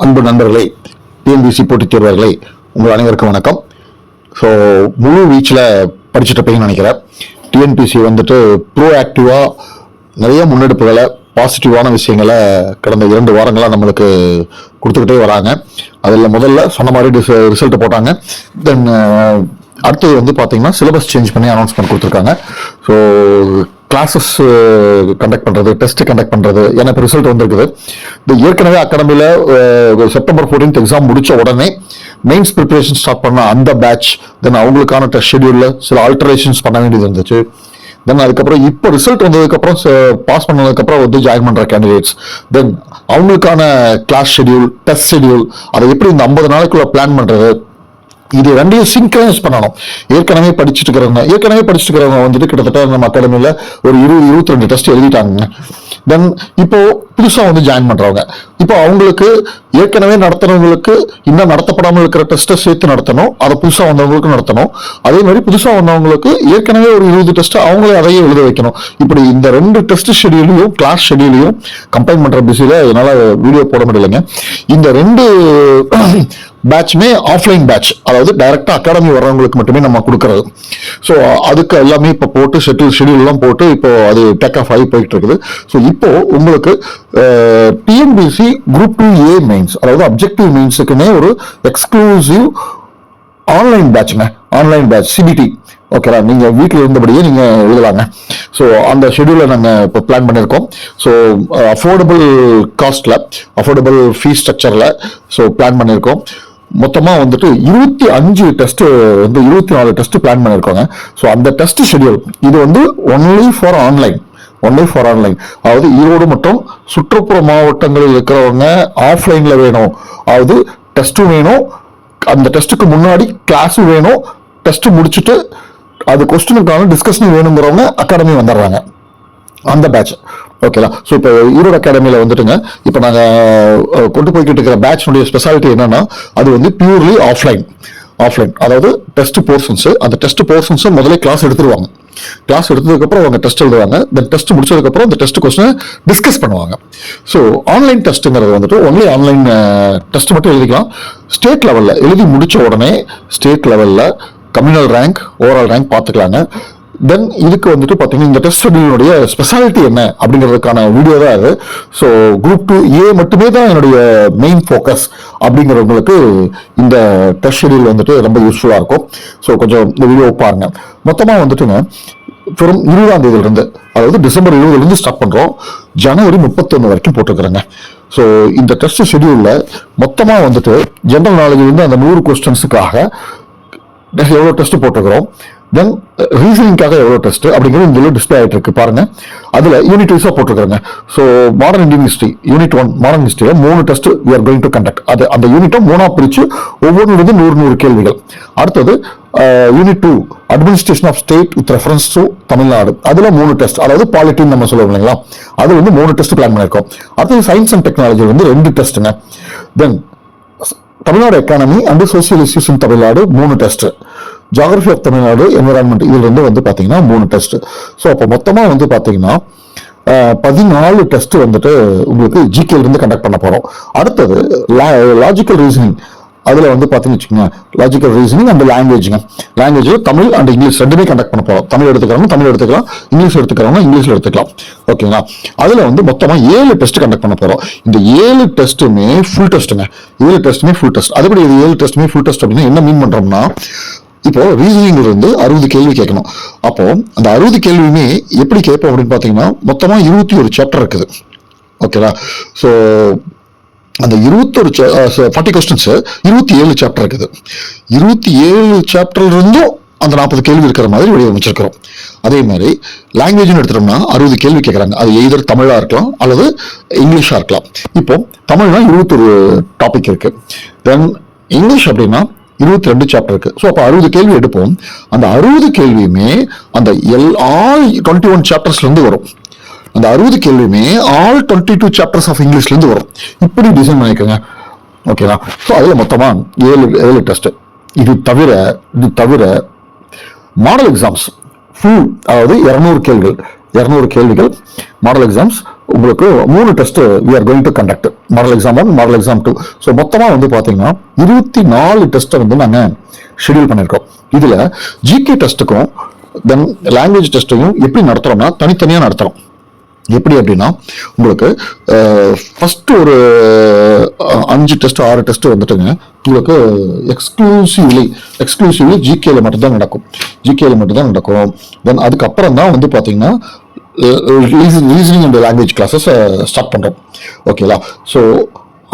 அன்பு நண்பர்களே டிஎன்பிசி போட்டித் தேர்வர்களே உங்கள் அனைவருக்கும் வணக்கம். ஸோ முழு வீச்சில் படிச்சுட்டு இருப்பீங்கன்னு நினைக்கிறேன். டிஎன்பிசி வந்துட்டு ப்ரோ ஆக்டிவாக நிறைய முன்னெடுப்புகளை பாசிட்டிவான விஷயங்களை கடந்த இரண்டு வாரங்களாக நம்மளுக்கு கொடுத்துக்கிட்டே வராங்க. அதில் முதல்ல சொன்ன மாதிரி டிஸ் ரிசல்ட் போட்டாங்க. தென் அடுத்தது வந்து பார்த்தீங்கன்னா சிலபஸ் சேஞ்ச் பண்ணி அனௌன்ஸ்மெண்ட் கொடுத்துருக்காங்க. ஸோ கிளாஸஸ் கண்டக்ட் பண்ணுறது டெஸ்ட் கண்டக்ட் பண்ணுறது எனக்கு ரிசல்ட் வந்திருக்குது. இந்த ஏற்கனவே அகாடமியில் செப்டம்பர் ஃபோர்டீன்த் எக்ஸாம் முடிச்ச உடனே மெயின்ஸ் ப்ரிப்பரேஷன் ஸ்டார்ட் பண்ண அந்த பேட்ச் தென் அவங்களுக்கான டெஸ்ட் ஷெடியூலில் சில ஆல்டரேஷன்ஸ் பண்ண வேண்டியது இருந்துச்சு. தென் அதுக்கப்புறம் இப்போ ரிசல்ட் வந்ததுக்கப்புறம் பாஸ் பண்ணதுக்கப்புறம் வந்து ஜாயின் பண்ணுற கேண்டிடேட்ஸ் தென் அவங்களுக்கான கிளாஸ் ஷெடியூல் டெஸ்ட் ஷெடியூல் அதை எப்படி இந்த ஐம்பது நாளைக்குள்ள பிளான் பண்ணுறது இது ரெண்டையும் சிங்க்ரனைஸ் பண்ணணும். ஏற்கனவே படிச்சுட்டு இருக்கிறவங்க ஏற்கனவே படிச்சுட்டு இருக்கிறவங்க வந்துட்டு கிட்டத்தட்ட நம்ம அகாடமியில் ஒரு இருபது இருபத்தி ரெண்டு டெஸ்ட் எழுதிட்டாங்க தென் இப்போ புதுசாக வந்து ஜாயின் பண்ணுறவங்க இப்போ அவங்களுக்கு ஏற்கனவே நடத்துறவங்களுக்கு இன்னும் நடத்தப்படாமல் இருக்கிற டெஸ்ட்டை சேர்த்து நடத்தணும். அதை புதுசாக வந்தவங்களுக்கு நடத்தணும். அதே மாதிரி புதுசாக வந்தவங்களுக்கு ஏற்கனவே ஒரு இருபது டெஸ்ட் அவங்களே அதையே எழுத வைக்கணும். இப்படி இந்த ரெண்டு டெஸ்ட் ஷெடியூலையும் கிளாஸ் ஷெடியூலையும் கம்பைன் பண்ணுற பிஸியில் என்னால் வீடியோ போட முடியலைங்க. இந்த ரெண்டு பேட்ச்மே ஆஃப்லைன் பேட்ச் அதாவது டைரக்டா அகாடமி வர்றவங்களுக்கு மட்டுமே நம்ம கொடுக்கறது. ஸோ அதுக்கு எல்லாமே இப்போ போட்டு ஷெட்யூல் ஷெடியூல்லாம் போட்டு இப்போ அது டேக் ஆஃப் ஆகி போயிட்டு இருக்குது. ஸோ இப்போ உங்களுக்கு TNPSC group two A mains அதாவது அப்ஜெக்டிவ் மெயின்ஸுக்குன்னே ஒரு எக்ஸ்க்ளூசிவ் ஆன்லைன் பேட்ச்ங்க ஆன்லைன் பேட்ச் சிபிடி ஓகேவா நீங்கள் வீட்டில் இருந்தபடியே நீங்கள் எழுதலாங்க. ஸோ அந்த ஷெடியூலை நாங்கள் இப்போ பிளான் பண்ணியிருக்கோம் ஸோ அஃபோர்டபுள் காஸ்ட்டில் அஃபோர்டபுள் ஃபீஸ் ஸ்ட்ரக்சரில் ஸோ பிளான் பண்ணியிருக்கோம் மொத்தமாக வந்துட்டு இருபத்தி அஞ்சு டெஸ்ட்டு வந்து இருபத்தி நாலு டெஸ்ட் பிளான் பண்ணியிருக்காங்க. ஸோ அந்த டெஸ்ட் ஷெடியூல் இது வந்து only for online only for online அதாவது ஈரோடு மற்றும் சுற்றுப்புற மாவட்டங்களில் இருக்கிறவங்க ஆஃப்லைனில் வேணும். அதாவது டெஸ்ட்டும் வேணும். அந்த டெஸ்ட்டுக்கு முன்னாடி கிளாஸும் வேணும். டெஸ்ட் முடிச்சுட்டு அது கொஸ்டினுக்கான டிஸ்கஷன் வேணுங்கிறவங்க அகாடமி வந்துடுறாங்க. அந்த பேட்ச் ஓகேலா ஸோ இப்போ ஈரோடு அகாடமியில் வந்துட்டுங்க. இப்போ நாங்கள் கொண்டு போய்கிட்டு இருக்கிற பேட்ச்னுடைய ஸ்பெஷாலிட்டி என்னன்னா அது வந்து பியூர்லி ஆஃப்லைன் ஆஃப்லைன் அதாவது டெஸ்ட் போர்ஷன்ஸ் அந்த டெஸ்ட் போர்ஷன்ஸை முதல்ல கிளாஸ் எடுத்துருவாங்க. கிளாஸ் எடுத்ததுக்கப்புறம் அவங்க டெஸ்ட் எழுதுவாங்க. தென் டெஸ்ட் முடிச்சதுக்கப்புறம் அந்த டெஸ்ட் கொஸ்டினை டிஸ்கஸ் பண்ணுவாங்க. ஸோ ஆன்லைன் டெஸ்ட்டுங்கிறது வந்துட்டு ஒன்லி ஆன்லைன் டெஸ்ட் மட்டும் எழுதிக்கலாம். ஸ்டேட் லெவலில் எழுதி முடித்த உடனே ஸ்டேட் லெவலில் கம்யூனல் ரேங்க் ஓவரால் ரேங்க் பார்த்துக்கலாங்க. தென் இதுக்கு வந்துட்டு பார்த்தீங்கன்னா இந்த டெஸ்ட் ஷெடியூலுடைய ஸ்பெஷாலிட்டி என்ன அப்படிங்கிறதுக்கான வீடியோ தான் அது ஸோ குரூப் டூ ஏ மட்டுமே தான் என்னுடைய மெயின் ஃபோக்கஸ் அப்படிங்கிறவங்களுக்கு இந்த டெஸ்ட் ஷெடியூல் வந்துட்டு ரொம்ப யூஸ்ஃபுல்லாக இருக்கும். ஸோ கொஞ்சம் இந்த வீடியோ பாருங்க. மொத்தமாக வந்துட்டுங்க வெறும் இருபதாம் தேதியிலிருந்து அதாவது டிசம்பர் இருபதுலேருந்து ஸ்டார்ட் பண்ணுறோம் ஜனவரி முப்பத்தொன்று வரைக்கும் போட்டுக்கிறேங்க ஸோ இந்த டெஸ்ட் ஷெடியூலில் மொத்தமாக வந்துட்டு ஜென்ரல் நாலேஜ் வந்து அந்த நூறு கொஸ்டின்ஸுக்காக எவ்வளோ டெஸ்ட் போட்டிருக்கிறோம்? தென் ரீசனிங்காக எவ்வளோ டெஸ்ட் அப்படிங்கிறது இந்த டிஸ்பிளே ஆகிட்டு இருக்கு பாருங்க. அதில் யூனிட் வைஸாக போட்டிருக்காங்க so modern Indian history unit one modern ஹிஸ்ட்ரியில் மூணு test we are going to conduct அது அந்த யூனிட்டை மூணாக பிரித்து ஒவ்வொன்றிலிருந்து நூறு நூறு கேள்விகள். அடுத்தது unit two administration of state with reference to Tamil Nadu அதில் மூணு டெஸ்ட் அதாவது பாலிட்டின்னு நம்ம சொல்லுவோம் இல்லைங்களா? அது வந்து மூணு டெஸ்ட் பிளான் பண்ணியிருக்கோம். அடுத்தது சயின்ஸ் அண்ட் டெக்னாலஜி வந்து ரெண்டு டெஸ்ட்டுங்க then Tamil Nadu economy and social issues in Tamil Nadu மூணு test geography of Tamil Nadu environment இதுலேருந்து வந்து பார்த்தீங்கன்னா மூணு டெஸ்ட் ஸோ அப்போ மொத்தமாக வந்து பார்த்தீங்கன்னா பதினாலு டெஸ்ட் வந்துட்டு உங்களுக்கு ஜிகேலேருந்து கண்டக்ட் பண்ண போகிறோம் அடுத்தது லாஜிக்கல் ரீசனிங் அதில் வந்து பார்த்தீங்கன்னு வச்சுக்கோங்க லாஜிக்கல் ரீசனிங் அண்ட் லாங்குவேஜுங்க லாங்குவேஜ் தமிழ் அண்ட் இங்கிலீஷ் ரெண்டுமே கண்டக்ட் பண்ண போகிறோம் தமிழ் எடுத்துக்கிறவங்க தமிழ் எடுத்துக்கலாம் இங்கிலீஷ் எடுத்துக்கிறவங்க இங்கிலீஷில் எடுத்துக்கலாம். ஓகேங்களா அதில் வந்து மொத்தமாக ஏழு டெஸ்ட் கண்டக்ட் பண்ண போகிறோம் இந்த ஏழு டெஸ்ட்டுமே ஃபுல் டெஸ்ட்டுங்க ஏழு டெஸ்ட்டுமே ஃபுல் டெஸ்ட் அதுபடி இது ஏழு டெஸ்ட்டுமே ஃபுல் டெஸ்ட் அப்படின்னா என்ன மீன் பண்ணுறோம்னா இப்போ ரீசனிங்ல இருந்து அறுபது கேள்வி கேட்கணும். அப்போ அந்த அறுபது கேள்வியுமே எப்படி கேட்போம் அப்படின்னு பார்த்தீங்கன்னா மொத்தமாக இருபத்தி ஒரு சாப்டர் இருக்குது. ஓகேவா ஸோ அந்த இருபத்தொரு ஃபார்ட்டி கொஸ்டின்ஸ் இருபத்தி ஏழு சாப்டர் இருக்குது. இருபத்தி ஏழு சாப்டர்ல இருந்தும் அந்த நாற்பது கேள்வி இருக்கிற மாதிரி வடிவமைச்சிருக்கிறோம். அதே மாதிரி லாங்குவேஜ்னு எடுத்துட்டோம்னா அறுபது கேள்வி கேட்குறாங்க. அது எய்தர் தமிழாக இருக்கலாம் அல்லது இங்கிலீஷாக இருக்கலாம். இப்போ தமிழ்னா இருபத்தொரு டாபிக் இருக்குது தென் இங்கிலீஷ் அப்படின்னா இருபத்தி ரெண்டு சாப்டர் இருக்கு. ஸோ அப்போ அறுபது கேள்வி எடுப்போம். அந்த அறுபது கேள்வியுமே அந்த எல் ஆல் டுவெண்ட்டி ஒன் சாப்டர்ஸ்லேருந்து வரும். அந்த அறுபது கேள்வியுமே all twenty two chapters of இங்கிலீஷ்லேருந்து வரும். இப்படி டிசைன் பண்ணிக்கோங்க. ஓகேவா ஸோ அதில் மொத்தமாக ஏழு ஏழு டெஸ்ட்டு இது தவிர இது தவிர மாடல் எக்ஸாம்ஸ் ஃபுல் அதாவது இரநூறு கேள்விகள். இரநூறு கேள்விகள். மாடல் எக்ஸாம்ஸ் உங்களுக்கு மூணு test we are going to conduct model exam one model exam two so மொத்தமாக வந்து பார்த்தீங்கன்னா இருபத்தி நாலு டெஸ்ட்டை வந்து நாங்கள் ஷெடியூல் பண்ணியிருக்கோம் இதில் ஜிகே டெஸ்ட்டுக்கும் தென் லாங்குவேஜ் டெஸ்ட்டையும் எப்படி நடத்துகிறோம்னா தனித்தனியாக நடத்துகிறோம் எப்படி அப்படின்னா உங்களுக்கு ஃபஸ்ட்டு ஒரு அஞ்சு டெஸ்ட் ஆறு டெஸ்ட் வந்துட்டுங்க உங்களுக்கு எக்ஸ்க்ளூசிவ்லி எக்ஸ்க்ளூசிவ்லி ஜிகேல மட்டும்தான் நடக்கும். ஜிகேல மட்டும்தான் நடக்கும். தென் அதுக்கப்புறம் தான் வந்து பார்த்தீங்கன்னா reasoning and language classes start பண்ணுறோம் ஓகேங்களா ஸோ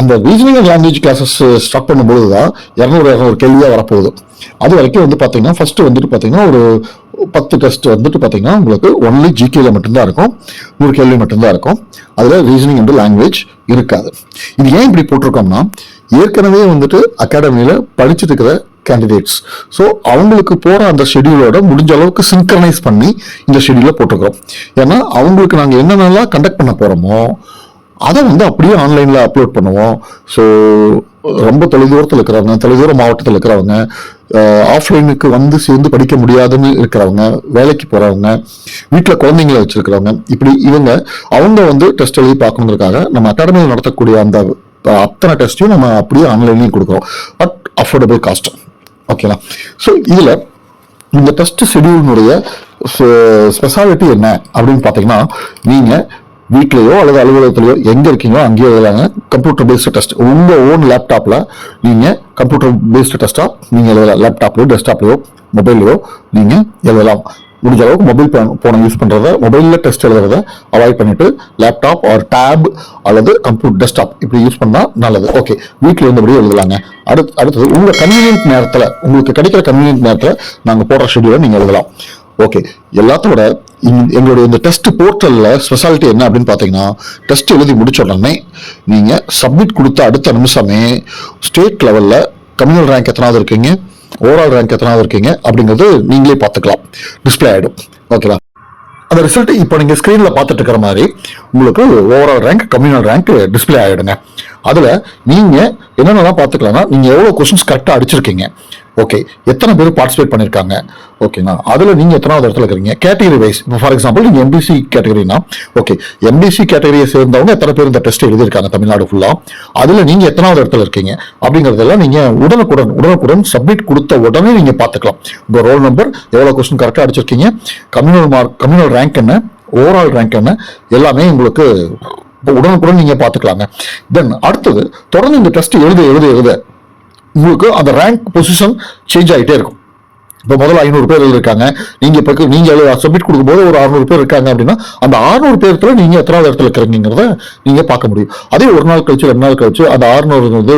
அந்த reasoning and language classes start பண்ணும்போது தான் இரநூறு இரநூறு கேள்வியாக வரப்போகுது. அது வரைக்கும் வந்து பார்த்தீங்கன்னா ஃபஸ்ட்டு வந்துட்டு பார்த்தீங்கன்னா ஒரு பத்து டெஸ்ட் வந்துட்டு பார்த்தீங்கன்னா உங்களுக்கு ஒன்லி ஜிகேல மட்டும்தான் இருக்கும். நூறு கேள்வி மட்டும்தான் இருக்கும். அதில் ரீசனிங் அண்ட் லாங்குவேஜ் இருக்காது. இது ஏன் இப்படி போட்டிருக்கோம்னா ஏற்கனவே வந்துட்டு அகாடமியில் படிச்சுட்டு இருக்கிற கேண்டிடேட்ஸ் ஸோ அவங்களுக்கு போகிற அந்த ஷெடியூலோட முடிஞ்ச அளவுக்கு சிங்க்ரனைஸ் பண்ணி இந்த ஷெடியூலை போட்டுக்கிறோம். ஏன்னா அவங்களுக்கு நாங்கள் என்னென்னலாம் கண்டக்ட் பண்ண போகிறோமோ அதை வந்து அப்படியே ஆன்லைனில் அப்லோட் பண்ணுவோம். ஸோ ரொம்ப தொலைதூரத்தில் இருக்கிறவங்க தொலைதூர மாவட்டத்தில் இருக்கிறவங்க ஆஃப்லைனுக்கு வந்து சேர்ந்து படிக்க முடியாதுன்னு இருக்கிறவங்க வேலைக்கு போகிறவங்க வீட்டில் குழந்தைங்கள வச்சுருக்கிறவங்க இப்படி இவங்க அவங்க வந்து டெஸ்ட் எழுதி பார்க்கணுங்கிறதுக்காக நம்ம அகாடமியில் நடத்தக்கூடிய அந்த அத்தனை டெஸ்ட்டையும் நம்ம அப்படியே ஆன்லைன்லையும் கொடுக்குறோம். பட் அஃபோர்டபுள் காஸ்ட் ஓகேவா ஸோ இதில் இந்த டெஸ்ட் ஷெடியூலினுடைய ஸ்பெஷாலிட்டி என்ன அப்படின்னு பார்த்தீங்கன்னா நீங்கள் வீட்லேயோ அல்லது அலுவலகத்திலேயோ எங்கே இருக்கீங்களோ அங்கேயே எழுதலாங்க. கம்ப்யூட்டர் பேஸ்டு டெஸ்ட் உங்கள் ஓன் லேப்டாப்பில் நீங்கள் கம்ப்யூட்டர் பேஸ்டு டெஸ்ட்டாக நீங்கள் எழுதலாம். லேப்டாப்லையோ டெஸ்க்டாப்லையோ மொபைல்லையோ நீங்கள் எழுதலாம். முடிஞ்ச அளவுக்கு மொபைல் போனை யூஸ் பண்ணுறத மொபைலில் டெஸ்ட் எழுதுறத அவாய்ட் பண்ணிட்டு லேப்டாப் ஆர் டேப் அல்லது கம்ப்யூட்டர் டெஸ்க்டாப் இப்படி யூஸ் பண்ணால் நல்லது. ஓகே வீட்டில் இருந்தபடியே எழுதலாங்க. அடுத்து அடுத்தது உங்கள் கன்வீனியன்ட் நேரத்தில் உங்களுக்கு கிடைக்கிற கன்வீனியன்ட் நேரத்தில் நாங்கள் போடுற ஷெடியூலை நீங்கள் எழுதலாம். ஓகே எல்லாத்தோட இந்த- எங்களுடைய இந்த டெஸ்ட் போர்ட்டலில் ஸ்பெஷாலிட்டி என்ன அப்படின்னு பார்த்தீங்கன்னா டெஸ்ட் எழுதி முடிச்ச உடனே நீங்கள் சப்மிட் கொடுத்த அடுத்த நிமிஷமே ஸ்டேட் லெவலில் கம்யூனல் ரேங்க் எத்தனாவது இருக்கீங்க? ஓவரால் ரேங்க் எத்தனாவது இருக்கீங்க? அப்படிங்கிறது நீங்களே பார்த்துக்கலாம். டிஸ்ப்ளே ஆகிடும் ஓகேவா அந்த ரிசல்ட் இப்போ நீங்கள் ஸ்க்ரீனில் பார்த்துட்டு இருக்கிற மாதிரி உங்களுக்கு overall rank communal rank display ஆகிடுங்க அதில் நீங்கள் என்னென்னலாம் பார்த்துக்கலாம்னா நீங்கள் எவ்வளோ கொஸ்டின்ஸ் கரெக்டாக அடிச்சிருக்கீங்க. ஓகே எத்தனை பேர் பார்ட்டிசிபேட் பண்ணியிருக்காங்க ஓகேங்களா அதில் நீங்கள் எத்தனாவது இடத்துல இருக்கிறீங்க? கேட்டகரி வைஸ் இப்போ ஃபார் எக்ஸாம்பிள் நீங்கள் எம்பிசி கேட்டகரினா ஓகே எம்பிசி கேட்டகரியை சேர்ந்தவங்க எத்தனை பேர் இந்த டெஸ்ட் எழுதியிருக்காங்க தமிழ்நாடு ஃபுல்லாக அதில் நீங்கள் எத்தனாவது இடத்துல இருக்கீங்க? அப்படிங்கிறதெல்லாம் நீங்கள் உடனுக்குடன் உடனுக்குடன் சப்மிட் கொடுத்த உடனே நீங்கள் பார்த்துக்கலாம். உங்கள் ரோல் நம்பர் எவ்வளோ கொஸ்டின் கரெக்டாக அடிச்சிருக்கீங்க? கம்யூனல் மார்க் கம்யூனல் ரேங்க் என்ன? ஓவரால் ரேங்க் என்ன? எல்லாமே உங்களுக்கு இப்போ உடனுக்குடன் நீங்கள் பார்த்துக்கலாங்க. தென் அடுத்தது தொடர்ந்து இந்த டெஸ்ட் எழுத எழுத எழுத. உங்களுக்கு அந்த ரேங்க் பொசிஷன் சேஞ்ச் ஆகிட்டே இருக்கும். இப்போ முதல்ல ஐநூறு பேர் இருக்காங்க. நீங்கள் இப்போ நீங்கள் சப்மிட் கொடுக்கும்போது ஒரு அறுநூறு பேர் இருக்காங்க அப்படின்னா அந்த அறுநூறு பேர்த்துல நீங்கள் எத்தனாவது இடத்துல இருக்கிறீங்கிறத நீங்கள் பார்க்க முடியும். அதே ஒரு நாள் கழிச்சு ரெண்டு நாள் கழிச்சு அந்த அறுநூறு வந்து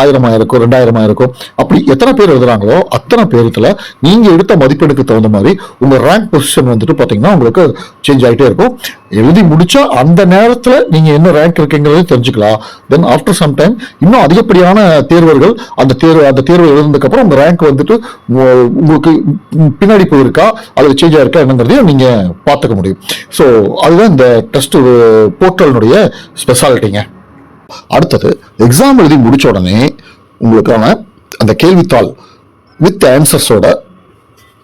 ஆயிரமாக இருக்கும் ரெண்டாயிரமாக இருக்கும் அப்படி எத்தனை பேர் எழுதுறாங்களோ அத்தனை பேரத்தில் நீங்கள் எடுத்த மதிப்பெண்ணுக்கு தகுந்த மாதிரி உங்கள் ரேங்க் பொசிஷன் வந்துட்டு பார்த்தீங்கன்னா உங்களுக்கு சேஞ்ச் ஆகிட்டே இருக்கும். எழுதி முடிச்சா அந்த நேரத்தில் நீங்கள் என்ன ரேங்க் இருக்கீங்கிறதையும் தெரிஞ்சுக்கலாம். தென் ஆஃப்டர் சம் டைம் இன்னும் அதிகப்படியான தேர்வர்கள் அந்த தேர்வு அந்த தேர்வு எழுதுனதுக்கப்புறம் அந்த ரேங்க் வந்துட்டு உங்களுக்கு பின்னாடி போயிருக்கா? அல்லது சேஞ்ச் ஆயிருக்கா என்னங்கிறதையும் நீங்க பார்த்துக்க முடியும். ஸோ அதுதான் இந்த டெஸ்ட் போர்ட்டலினுடைய ஸ்பெஷாலிட்டிங்க அடுத்தது எக்ஸாம் எழுதி முடிச்ச உடனே உங்களுக்கான அந்த கேள்வித்தாள் வித் ஆன்சர்ஸோட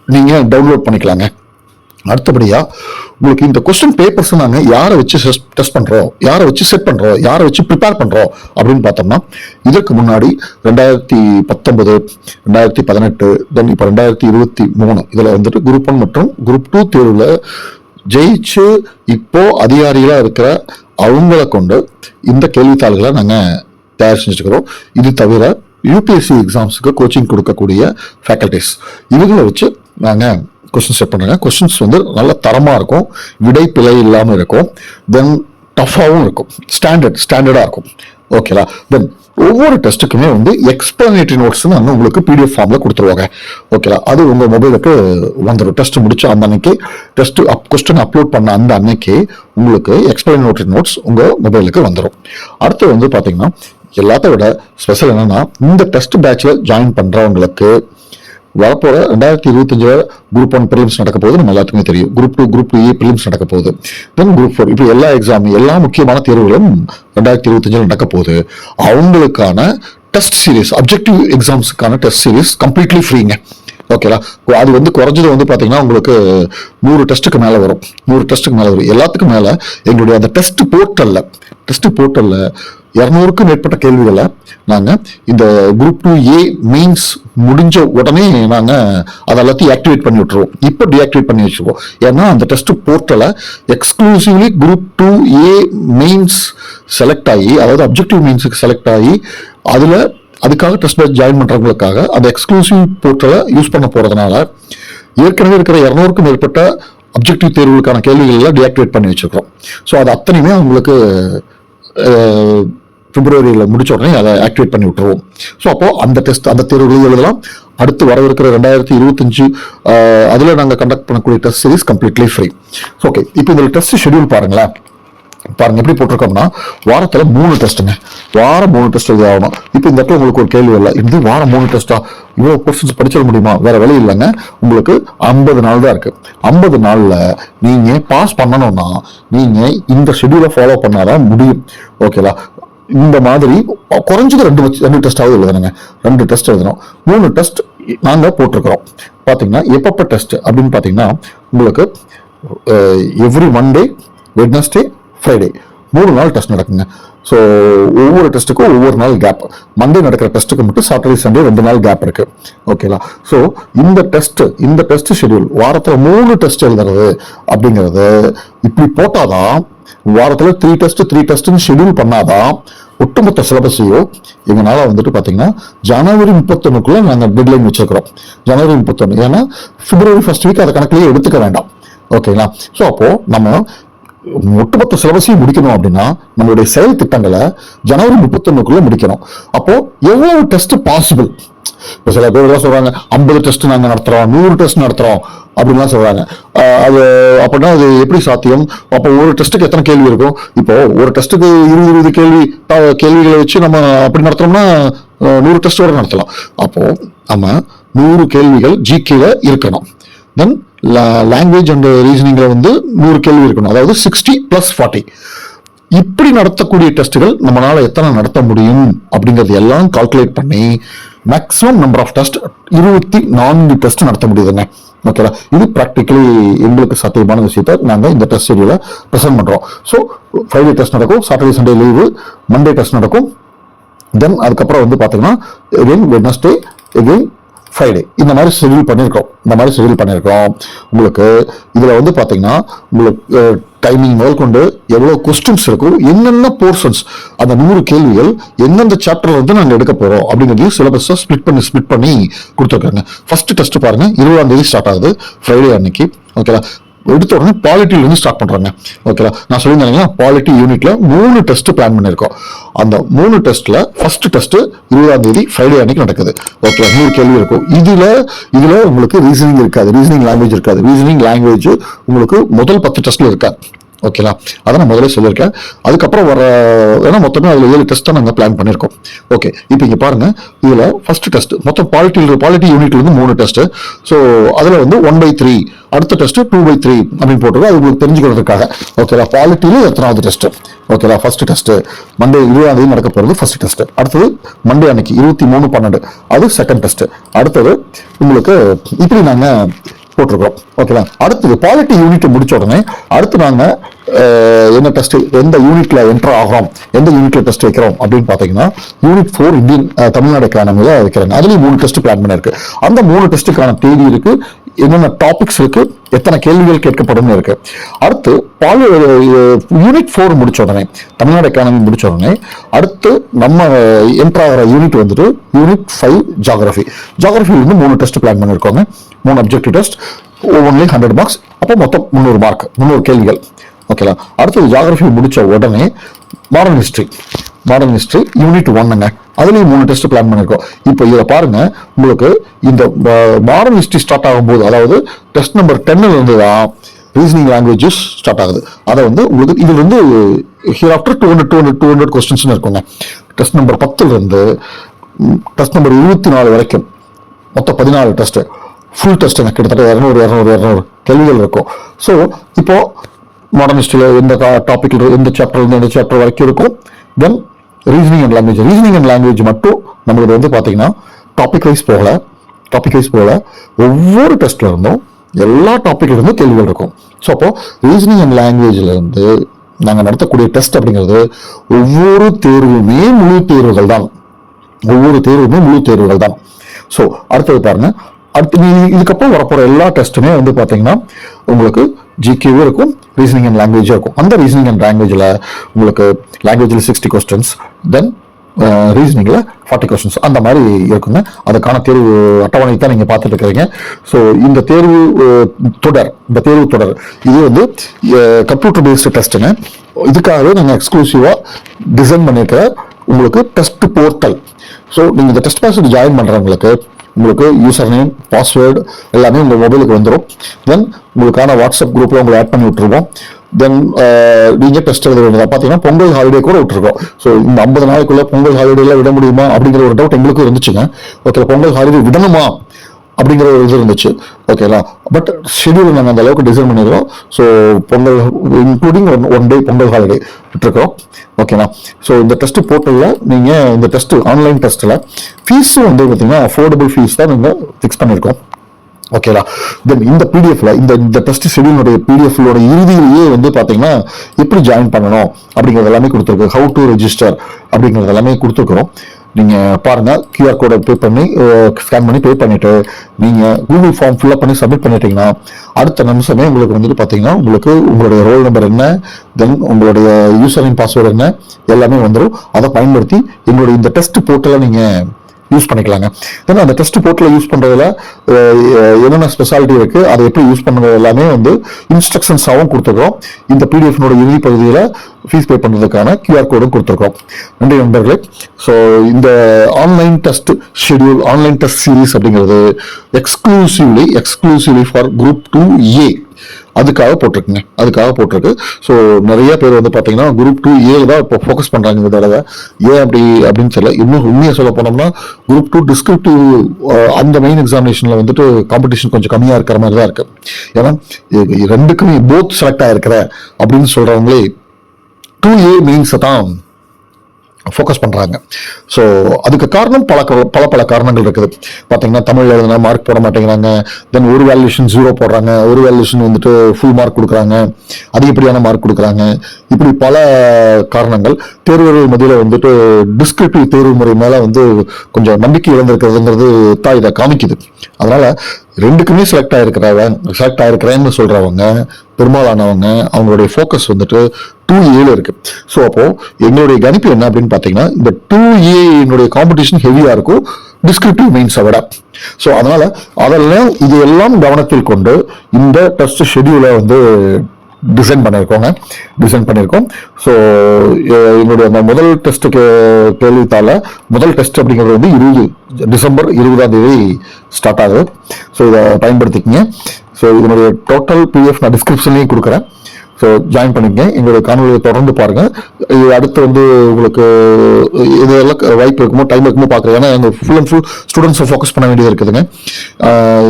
நீங்க டவுன்லோட் பண்ணிக்கலாங்க. அடுத்தபடியா உங்களுக்கு இந்த கொஸ்டின் பேப்பர்ஸ் நாங்கள் யாரை வச்சு டெஸ்ட் பண்றோம் யாரை வச்சு செட் பண்றோம் யாரை வச்சு ப்ரிப்பேர் பண்றோம் அப்படின்னு பார்த்தோம்னா இதற்கு முன்னாடி ரெண்டாயிரத்தி பத்தொன்பது ரெண்டாயிரத்தி பதினெட்டு தென் இப்போ ரெண்டாயிரத்தி இருபத்தி மூணு இதில் வந்துட்டு குரூப் ஒன் மற்றும் குரூப் டூ தேர்வில் ஜெயிச்சு இப்போ அதிகாரிகளாக இருக்கிற அவங்கள கொண்டு இந்த கேள்வித்தாள்களை நாங்கள் தயார் செஞ்சுக்கிறோம் இது தவிர யூபிஎஸ்சி எக்ஸாம்ஸுக்கு கோச்சிங் கொடுக்கக்கூடிய ஃபேக்கல்டிஸ் இவங்களை வச்சு நாங்கள் கொஸ்டின் செட் பண்ணுங்க. கொஸ்டின்ஸ் வந்து நல்ல தரமாக இருக்கும். விடை பிழை இல்லாமல் இருக்கும். தென் டஃப்பாகவும் இருக்கும். ஸ்டாண்டர்ட் ஸ்டாண்டர்டாக இருக்கும். ஓகேலா தென் ஒவ்வொரு டெஸ்ட்டுக்குமே வந்து எக்ஸ்பிளனேட்டரி நோட்ஸ்னு அங்கே உங்களுக்கு பிடிஎஃப் ஃபார்மில் கொடுத்துருவாங்க. ஓகேலா அது உங்கள் மொபைலுக்கு வந்துடும் டெஸ்ட் முடிச்ச அந்த அன்னைக்கு டெஸ்ட் அப் கொஸ்டின் அப்லோட் பண்ண அந்த அன்னைக்கு உங்களுக்கு எக்ஸ்பிளனேட்டரி நோட்ஸ் உங்கள் மொபைலுக்கு வந்துடும் அடுத்து வந்து பார்த்தீங்கன்னா எல்லாத்த விட ஸ்பெஷல் என்னன்னா இந்த டெஸ்ட் பேட்சில் ஜாயின் பண்ணுறவங்களுக்கு வரப்போற ரெண்டாயிரத்தி இருபத்தஞ்சு குரூப் ஒன் ப்ரிலிம்ஸ் நடக்க போகுது நம்ம எல்லாத்துக்குமே தெரியும். Group two group two A prelims நடக்க போகுது. தென் குரூப் ஃபோர் இப்போ எல்லா எக்ஸாம் எல்லா முக்கியமான தேர்வுகளும் ரெண்டாயிரத்தி இருபத்தஞ்சில் நடக்க போகுது. அவங்களுக்கான டெஸ்ட் சீரிஸ் அப்ஜெக்டிவ் எக்ஸாம்ஸுக்கான டெஸ்ட் சீரிஸ் கம்ப்ளீட்லி ஃப்ரீங்க ஓகேலா அது வந்து குறைஞ்சது வந்து பார்த்தீங்கன்னா உங்களுக்கு நூறு டெஸ்ட்டுக்கு மேலே வரும். நூறு டெஸ்ட்டுக்கு மேலே வரும். எல்லாத்துக்கும் மேலே எங்களுடைய அந்த டெஸ்ட் போர்ட்டலில் டெஸ்ட் போர்ட்டலில் இரநூறுக்கும் மேற்பட்ட கேள்விகளை நாங்கள் இந்த குரூப் டூ ஏ மீன்ஸ் முடிஞ்ச உடனே நாங்கள் அதை எல்லாத்தையும் ஆக்டிவேட் பண்ணி விட்டுருவோம். இப்போ டிஆக்டிவேட் பண்ணி வச்சுருவோம் ஏன்னா அந்த test போர்ட்டலை exclusively group two A mains select ஆகி அதாவது அப்ஜெக்டிவ் மெயின்ஸுக்கு செலக்ட் ஆகி அதில் அதுக்காக டெஸ்ட் பேட்ச் ஜாயின் பண்ணுறவங்களுக்காக அந்த எக்ஸ்க்ளூசிவ் போர்ட்டலை யூஸ் பண்ண போகிறதுனால ஏற்கனவே இருக்கிற இரநூறுக்கும் மேற்பட்ட அப்ஜெக்டிவ் தேர்வுகளுக்கான கேள்விகள்லாம் டிஆக்டிவேட் பண்ணி வச்சுருக்கோம் ஸோ அது அத்தனையுமே அவங்களுக்கு பிப்ரவரியில் முடிச்ச உடனே அதை ஆக்டிவேட் பண்ணி விட்டுருவோம். ஸோ அப்போ அந்த டெஸ்ட் அந்த தேர்வுகளையும் எழுதலாம். அடுத்து வரவிருக்கிற ரெண்டாயிரத்தி இருபத்தஞ்சு அதில் நாங்கள் கண்டக்ட் பண்ணக்கூடிய test series completely free okay இப்போ இந்த டெஸ்ட் ஷெட்யூல் பாருங்களேன். பாருங்க எப்படி போட்டிருக்கோம்னா வாரத்துல மூணு டெஸ்ட்டுங்க வாரம் மூணு டெஸ்ட் எழுதி ஆகணும். இப்போ இந்த இடத்துல உங்களுக்கு ஒரு கேள்வி இல்லை இது வாரம் மூணு டெஸ்ட்டா இவ்வளோ கொஸ்டின்ஸ் படிச்சிட முடியுமா? வேற வழி இல்லைங்க. உங்களுக்கு ஐம்பது நாள் தான் இருக்கு. ஐம்பது நாள்ல நீங்க பாஸ் பண்ணணும்னா நீங்க இந்த ஷெட்யூலை ஃபாலோ பண்ணாதான் முடியும். ஓகேவா இந்த மாதிரி குறைஞ்சது ரெண்டு ரெண்டு டெஸ்ட்டாவது எழுதணுங்க. ரெண்டு டெஸ்ட் எழுதணும். மூணு டெஸ்ட் நாங்கள் போட்டிருக்கிறோம். பார்த்தீங்கன்னா எப்பப்போ டெஸ்ட் அப்படின்னு பார்த்தீங்கன்னா உங்களுக்கு எவ்ரி மண்டே வெட்னஸ்டே ஃப்ரைடே மூணு நாள் டெஸ்ட் நடக்குங்க. ஸோ ஒவ்வொரு டெஸ்ட்டுக்கும் ஒவ்வொரு நாள் கேப் மண்டே நடக்கிற டெஸ்ட்டுக்கு மட்டும் சாட்டர்டே சண்டே ரெண்டு நாள் கேப் இருக்கு. ஓகேங்களா ஸோ இந்த டெஸ்ட் இந்த டெஸ்ட் ஷெட்யூல் வாரத்தில் மூணு டெஸ்ட் எழுதுறது அப்படிங்கிறது இப்படி போட்டாதான் வாரத்தில் த்ரீ டெஸ்ட் த்ரீ டெஸ்ட்னு ஷெட்யூல் பண்ணாதான் ஒட்டுமொத்த சிலபஸையும் எங்களால் வந்துட்டு பார்த்தீங்கன்னா ஜனவரி முப்பத்தொன்னுக்குள்ள நாங்கள் டெட்லைன் வச்சிருக்கிறோம். ஜனவரி முப்பத்தொன்று ஏன்னா பிப்ரவரி ஃபர்ஸ்ட் வீக் அதை கணக்கிலேயே எடுத்துக்க வேண்டாம். ஓகேங்களா ஸோ அப்போ நம்ம ஒட்டுமொத்த சிலபஸையும் முடிக்கணும் அப்படின்னா நம்மளுடைய செயல் திட்டங்களை ஜனவரி முப்பத்தொன்னுக்குள்ளே முடிக்கணும். அப்போ எவ்வளவு டெஸ்ட் பாசிபிள் இப்போ சில பேர் எல்லாம் சொல்கிறாங்க ஐம்பது டெஸ்ட் நாங்கள் நடத்துறோம் நூறு டெஸ்ட் நடத்துகிறோம் அப்படின்லாம் சொல்கிறாங்க அது அப்படின்னா அது எப்படி சாத்தியம்? அப்போ ஒரு டெஸ்ட்டுக்கு எத்தனை கேள்வி இருக்கும்? இப்போ ஒரு டெஸ்ட்டுக்கு இருபது இருபது கேள்வி கேள்விகளை வச்சு நம்ம அப்படி நடத்துகிறோம்னா நூறு டெஸ்ட் நடத்தலாம். அப்போது நம்ம நூறு கேள்விகள் ஜிகேல இருக்கணும். தென் லாங்குவேஜ் அண்ட் ரீசனிங்கில் வந்து நூறு கேள்வி இருக்கணும். அதாவது சிக்ஸ்டி ப்ளஸ் ஃபார்ட்டி இப்படி நடத்தக்கூடிய டெஸ்ட்டுகள் நம்மளால் எத்தனை நடத்த முடியும்? அப்படிங்கிறது எல்லாம் கால்குலேட் பண்ணி மேக்ஸிமம் நம்பர் ஆஃப் டெஸ்ட் இருபத்தி நான்கு டெஸ்ட் நடத்த முடியுதுங்க. ஓகேவா இது ப்ராக்டிக்கலி எங்களுக்கு சாத்தியமான விஷயத்த நாங்கள் இந்த டெஸ்ட் ஷெடியூல ப்ரெசென்ட் பண்ணுறோம் ஸோ ஃப்ரைடே டெஸ்ட் நடக்கும் Saturday Sunday leave Monday test நடக்கும். தென் அதுக்கப்புறம் வந்து பார்த்தீங்கன்னா எகெயின் வெட்னஸ்டே எகெயின் ஃப்ரைடே இந்த மாதிரி ஷெடியூல் பண்ணியிருக்கோம் இந்த மாதிரி ஷெடியூல் பண்ணியிருக்கோம் உங்களுக்கு இதில் வந்து பார்த்தீங்கன்னா உங்களுக்கு டைமிங் முதல் கொண்டு எவ்வளோ கொஸ்டின்ஸ் இருக்கும் என்னென்ன போர்ஷன்ஸ் அந்த நூறு கேள்விகள் எந்தெந்த சாப்டர்ல வந்து நாங்கள் எடுக்க போகிறோம் அப்படிங்கிறதையும் சிலபஸை ஸ்பிட் பண்ணி ஸ்பிட் பண்ணி கொடுத்துருக்காங்க. ஃபர்ஸ்ட் டெஸ்ட் பாருங்க இருபதாம் தேதி ஸ்டார்ட் ஆகுது ஃப்ரைடே அன்னைக்கு. ஓகேவா எடுத்த உடனே பாலிட்டில இருந்து ஸ்டார்ட் பண்றாங்க. ஓகேவா நான் சொல்லியிருந்தேன் பாலிட்டி யூனிட்ல மூணு டெஸ்ட் பிளான் பண்ணிருக்கோம் அந்த மூணு டெஸ்ட்ல ஃபர்ஸ்ட் டெஸ்ட் இருபதாம் தேதி ஃப்ரைடே அன்னைக்கு நடக்குது. ஓகே நூறு கேள்வி இருக்கும். இதுல இதுல உங்களுக்கு ரீசனிங் இருக்காது. ரீசனிங் லாங்குவேஜ் இருக்காது. ரீசனிங் லாங்குவேஜ் உங்களுக்கு முதல் பத்து டெஸ்ட்ல இருக்காது ஓகேங்களா அதை நான் முதல்ல சொல்லியிருக்கேன். அதுக்கப்புறம் வர ஏன்னா மொத்தமே அதில் ஏழு டெஸ்ட் நாங்கள் பிளான் பண்ணியிருக்கோம். ஓகே இப்போ இங்கே பாருங்க. இதில் ஃபர்ஸ்ட் டெஸ்ட் மொத்தம் பாலிட்டி பாலிட்டி யூனிட்ல இருந்து மூணு டெஸ்ட் ஸோ அதில் வந்து ஒன் பை த்ரீ அடுத்த டெஸ்ட் டூ பை த்ரீ அப்படின்னு போட்டுருக்கோம். அது உங்களுக்கு தெரிஞ்சுக்கிறதுக்காக. ஓகேவா பாலிட்டியில் எத்தனாவது டெஸ்ட் ஓகேவா ஃபர்ஸ்ட் டெஸ்ட் மண்டே இருபதாம் தேதி நடக்க போகிறது ஃபர்ஸ்ட் டெஸ்ட் அடுத்தது மண்டே அன்னைக்கு இருபத்தி மூணு பன்னெண்டு. அது செகண்ட் டெஸ்ட் அடுத்தது உங்களுக்கு இப்படி நாங்கள் போட்டிருக்கோம் ஓகேவா அடுத்தது குவாலிட்டி யூனிட் முடிச்ச உடனே அடுத்து நாங்கள் என்ன டெஸ்ட் எந்த யூனிட்ல என்டர் ஆகிறோம் எந்த யூனிட்ல டெஸ்ட் வைக்கிறோம் அப்படின்னு பார்த்தீங்கன்னா யூனிட் ஃபோர் இந்தியன் தமிழ்நாடு எக்கானமில வைக்கிறாங்க அதுலேயும் மூணு டெஸ்ட் பிளான் பண்ணியிருக்கு. அந்த மூணு டெஸ்ட்டுக்கான தேதி இருக்கு. என்னென்ன டாபிக்ஸ் இருக்கு எத்தனை கேள்விகள் கேட்கப்படும் இருக்கு. அடுத்து பால் யூனிட் ஃபோர் முடிச்ச உடனே தமிழ்நாடு எக்கானமி முடிச்ச உடனே அடுத்து நம்ம என்ட்ராகிற ஆகிற யூனிட் வந்துட்டு யூனிட் ஃபைவ் ஜாகிரபி ஜாகிரபில இருந்து மூணு டெஸ்ட் பிளான் பண்ணிருக்கோங்க. மூணு அப்ஜெக்டிவ் டெஸ்ட் ஒவ்வொன்றிலையும் ஹண்ட்ரட் மார்க்ஸ் அப்போ மொத்தம் முந்நூறு மார்க் முந்நூறு கேள்விகள். ஓகேலா அடுத்தது ஜாகிரபி முடித்த உடனே modern history modern history unit ஒன்னுங்க அதுலேயும் மூணு டெஸ்ட் பிளான் பண்ணியிருக்கோம் இப்போ இதை பாருங்க உங்களுக்கு இந்த மாடர்ன் ஹிஸ்ட்ரி ஸ்டார்ட் ஆகும்போது அதாவது டெஸ்ட் நம்பர் டென்னில் இருந்து தான் ரீசனிங் லாங்குவேஜஸ் ஸ்டார்ட் ஆகுது. அதை வந்து உங்களுக்கு இது வந்து here after two hundred two hundred two hundred கொஸ்டின்ஸ்னு இருக்குங்க. டெஸ்ட் நம்பர் பத்துலேருந்து டெஸ்ட் நம்பர் இருபத்தி நாலு வரைக்கும் மொத்தம் பதினாலு டெஸ்ட்டு ஃபுல் டெஸ்ட்டுங்க கிட்டத்தட்ட இரநூறு இரநூறு இரநூறு கேள்விகள் இருக்கும். ஸோ இப்போ மாடர்ன் ஹிஸ்ட்ரியில் எந்த டாப்பிக்கில் எந்த சாப்டர் எந்த சாப்டர் வரைக்கும் இருக்கும்? Then reasoning and language reasoning and language மட்டும் நம்மளுக்கு வந்து பார்த்தீங்கன்னா டாபிக் வைஸ் போகல. டாபிக் வைஸ் போகல. ஒவ்வொரு டெஸ்ட்ல இருந்தும் எல்லா டாபிக்ல இருந்தும் கேள்விகள் இருக்கும். ஸோ அப்போ ரீசனிங் அண்ட் லாங்குவேஜ்ல இருந்து நாங்கள் நடத்தக்கூடிய டெஸ்ட் அப்படிங்கிறது ஒவ்வொரு தேர்வுமே முழு தேர்வுகள் தான். ஒவ்வொரு தேர்வுமே முழு தேர்வுகள் தான். ஸோ அடுத்தது பாருங்க. அடுத்து நீ இதுக்கப்புறம் வரப்போகிற எல்லா டெஸ்ட்டுமே வந்து பார்த்தீங்கன்னா உங்களுக்கு ஜிகேவும் இருக்கும் ரீசனிங் அண்ட் லாங்குவேஜும் இருக்கும். அந்த ரீசனிங் அண்ட் லாங்குவேஜில் உங்களுக்கு லாங்குவேஜில் சிக்ஸ்டி கொஸ்டின்ஸ் தென் ரீசனிங்கில் ஃபார்ட்டி கொஸ்டின்ஸ் அந்த மாதிரி இருக்குங்க. அதுக்கான தேர்வு அட்டவணை தான் நீங்கள் பார்த்துட்டு இருக்கிறீங்க. ஸோ இந்த தேர்வு தொடர் இந்த தேர்வு தொடர் இது வந்து கம்ப்யூட்டர் பேஸ்டு டெஸ்ட்டுங்க இதுக்காகவே நாங்கள் எக்ஸ்க்ளூசிவாக டிசைன் பண்ணியிருக்கிற உங்களுக்கு டெஸ்ட் போர்ட்டல் ஸோ நீங்கள் இந்த டெஸ்ட் பாஸ் ஜாயின் பண்ணுறவங்களுக்கு உங்களுக்கு யூசர் நேம் பாஸ்வேர்டு எல்லாமே உங்கள் மொபைலுக்கு வந்துடும் தென் உங்களுக்கான வாட்ஸ்அப் குரூப்பில் உங்களை ஆட் பண்ணி விட்டுருவோம். தென் நீங்கள் டெஸ்ட் எழுத வேண்டியதா? பார்த்தீங்கன்னா பொங்கல் ஹாலிடே கூட விட்டுருக்கோம். ஸோ இந்த ஐம்பது நாளைக்குள்ளே பொங்கல் ஹாலிடேலாம் விட முடியுமா அப்படிங்கிற ஒரு டவுட் எங்களுக்கும் இருந்துச்சுங்க. ஓகே பொங்கல் ஹாலிடே விடணுமா? அப்படிங்கிற ஒரு இது இருந்துச்சு. ஓகேங்களா பட் ஷெடியூல் நாங்கள் அந்த அளவுக்கு டிசைன் பண்ணிடுறோம் so Pongal including one one day Pongal holiday விட்டுருக்கோம். ஓகேண்ணா ஸோ இந்த டெஸ்ட் போர்ட்டலில் நீங்கள் இந்த டெஸ்ட் ஆன்லைன் டெஸ்ட்டில் ஃபீஸும் வந்து பார்த்தீங்கன்னா அஃபோர்டபுள் ஃபீஸ் தான் நீங்கள் ஃபிக்ஸ் பண்ணியிருக்கோம் ஓகேடா தென் இந்த பிடிஎஃப்ல இந்த இந்த டெஸ்ட் ஷெடியூலுடைய பிடிஎஃப்லோட இறுதியிலேயே வந்து பார்த்தீங்கன்னா எப்படி ஜாயின் பண்ணணும் அப்படிங்கிறது எல்லாமே கொடுத்துருக்கு ஹவு டு ரெஜிஸ்டர் அப்படிங்கிறது எல்லாமே கொடுத்துருக்குறோம். நீங்கள் பாருங்கள் கியூஆர் கோடை பே பண்ணி ஸ்கேன் பண்ணி பே பண்ணிவிட்டு நீங்கள் கூகுள் ஃபார்ம் ஃபில்அப் பண்ணி சப்மிட் பண்ணிட்டீங்கன்னா அடுத்த நிமிஷமே உங்களுக்கு வந்துட்டு பார்த்தீங்கன்னா உங்களுக்கு உங்களுடைய ரோல் நம்பர் என்ன தென் உங்களுடைய யூசர் நேம் பாஸ்வேர்டு என்ன எல்லாமே வந்துடும் அதை பயன்படுத்தி எங்களுடைய இந்த டெஸ்ட் போர்ட்டலை நீங்கள் யூஸ் பண்ணிக்கலாங்க. ஏன்னா அந்த டெஸ்ட் போர்ட்டில் யூஸ் பண்ணுறதுல என்னென்ன ஸ்பெஷாலிட்டி இருக்குது அதை எப்படி யூஸ் பண்ணுறது எல்லாமே வந்து இன்ஸ்ட்ரக்ஷன்ஸாகவும் கொடுத்துருக்கோம். இந்த பிடிஎஃப்னோட இறுதி பகுதியில் ஃபீஸ் பே பண்ணுறதுக்கான கியூஆர் கோடும் கொடுத்துருக்கோம் நன்றி நண்பர்களே. ஸோ இந்த online test schedule online test series அப்படிங்கிறது exclusively exclusively for group two A அதுக்காக போட்டிருக்குங்க. அதுக்காக போட்டிருக்கு. ஸோ நிறைய பேர் வந்து பார்த்தீங்கன்னா குரூப் டூ ஏ தான் இப்போ ஃபோக்கஸ் பண்ணுறாங்க இந்த தடவை. ஏன் அப்படி அப்படின்னு தெரியல. இன்னும் உண்மையாக சொல்ல போனோம்னா குரூப் டூ டிஸ்கிரிப்டிவ் அந்த மெயின் எக்ஸாமினேஷனில் வந்துட்டு காம்படிஷன் கொஞ்சம் கம்மியாக இருக்கிற மாதிரி தான் இருக்குது ஏன்னா ரெண்டுக்குமே போத் செலக்ட் ஆகிருக்கிற அப்படின்னு சொல்கிறவங்களே டூ ஏ மீன்ஸை தான் ஃபோக்கஸ் பண்ணுறாங்க ஸோ அதுக்கு காரணம் பல க- பல பல காரணங்கள் இருக்குது. பார்த்தீங்கன்னா தமிழ் எழுதுனா மார்க் போட மாட்டேங்கிறாங்க. தென் ஒரு வேல்யூஷன் ஜீரோ போடுறாங்க. ஒரு வேல்யூஷன் வந்துட்டு ஃபுல் மார்க் கொடுக்குறாங்க. அதிகப்படியான மார்க் கொடுக்குறாங்க? இப்படி பல காரணங்கள். தேர்வுகள் மத்தியில் வந்துட்டு டிஸ்கிரிப்டிவ் தேர்வு முறை மேலே வந்து கொஞ்சம் நம்பிக்கை இழந்திருக்கிறதுங்கிறது தான் இதை காமிக்குது. அதனால் ரெண்டுக்குமே செலக்ட் ஆயிருக்கிறவங்க செலக்ட் ஆயிருக்கிறேன்னு சொல்றவங்க பெரும்பாலானவங்க அவங்களுடைய ஃபோக்கஸ் வந்துட்டு டூ ஏல இருக்கு. ஸோ அப்போ எங்களுடைய கணிப்பு என்ன அப்படின்னு பார்த்தீங்கன்னா இந்த டூ ஏனுடைய காம்படிஷன் ஹெவியா இருக்கும் டிஸ்கிரிப்டிவ் மெயின்ஸை விட. ஸோ அதனால அதெல்லாம் இது எல்லாம் கவனத்தில் கொண்டு இந்த டெஸ்ட் ஷெடியூலை வந்து டிசைன் பண்ணியிருக்கோங்க. டிசைன் பண்ணியிருக்கோம். ஸோ என்னுடைய அந்த முதல் டெஸ்ட்டுக்கு கேள்வித்தால முதல் டெஸ்ட் அப்படிங்கிறது வந்து இருபது டிசம்பர் இருபதாம் தேதி ஸ்டார்ட் ஆகுது. ஸோ இதை பயன்படுத்திக்கிங்க. ஸோ இதனுடைய டோட்டல் பிஎஃப் நான் டிஸ்கிரிப்ஷன்லேயும் கொடுக்குறேன். ஸோ ஜாயின் பண்ணிக்கங்க. எங்களுடைய காணொலியை தொடர்ந்து பாருங்க. இது அடுத்து வந்து உங்களுக்கு இதெல்லாம் வாய்ப்பு இருக்குமோ டைம் இருக்குமோ பார்க்குறது ஏன்னா எங்கள் ஃபுல் அண்ட் ஃபுல் ஸ்டூடெண்ட்ஸை ஃபோக்கஸ் பண்ண வேண்டியது இருக்குதுங்க.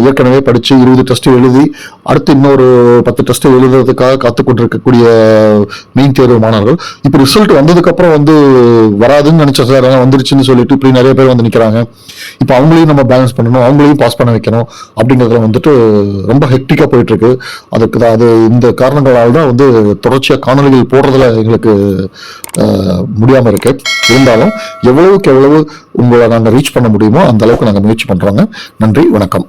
ஏற்கனவே படித்து இருபது டெஸ்ட் எழுதி அடுத்து இன்னொரு பத்து டெஸ்ட் எழுதுறதுக்காக காத்து கொண்டிருக்கக்கூடிய மெயின் தேர்வு மாணவர்கள். இப்போ ரிசல்ட் வந்ததுக்கப்புறம் வந்து வராதுன்னு நினச்ச சார் ஆனால் வந்துருச்சுன்னு சொல்லிட்டு இப்படி நிறைய பேர் வந்து நிற்கிறாங்க இப்போ அவங்களையும் நம்ம பேலன்ஸ் பண்ணணும் அவங்களையும் பாஸ் பண்ண வைக்கணும் அப்படிங்கிறதுல வந்துட்டு ரொம்ப ஹெக்டிக்காக போயிட்டுருக்கு அதுக்கு தான் அது இந்த காரணங்களால் தான் வந்து வந்து தொடர்ச்சியாக காணொலிகள் போடுறதுல எங்களுக்கு முடியாமல் இருக்கு. இருந்தாலும் எவ்வளவுக்கு எவ்வளவு உங்களை நாங்கள் ரீச் பண்ண முடியுமோ அந்த அளவுக்கு நாங்கள் முயற்சி பண்ணுறோங்க நன்றி வணக்கம்.